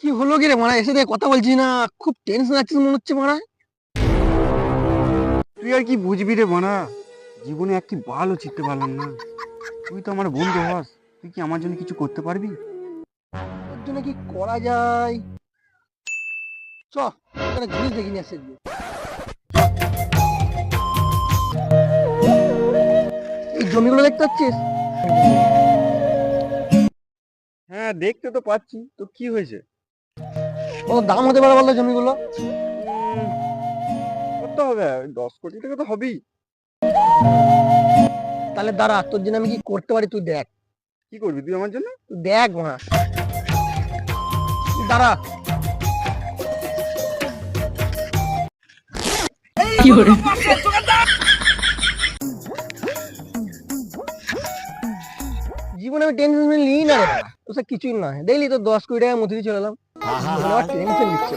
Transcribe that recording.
কি হলো কি রে মারা? এসে দেখে কথা বলছিস না। খুব টেনশন আছিস মনে হচ্ছে মারা। তুই আর কি বুঝবি রে বানা জীবনে একটি ভালো চিনতে পারলাম না। তুই তো আমার বন্ধু হস। তুই কি আমার জন্য কিছু করতে পারবি? ওর জন্য কি করা যায়? চ একটা জিনিস দেখিনি আসে এই জমিগুলো দেখতে পাচ্ছিস? হ্যাঁ দেখতে তো পাচ্ছি। তো কি হয়েছে? কত দাম হতে পারে বলতো জমিগুলো? কত হবে দশ কোটি টাকা তো হবেই। তাহলে দাঁড়া তোর জন্য আমি কি করতে পারি? তুই দেখ। কি করবি তুই আমার জন্য? তুই দেখ মা। দাঁড়া। জীবনে আমি টেনশন নিই না। তো সে কিছুই না দেখলি তো দশ কোটি টাকা দিয়ে চলে এলাম। টেনশন নিচ্ছে।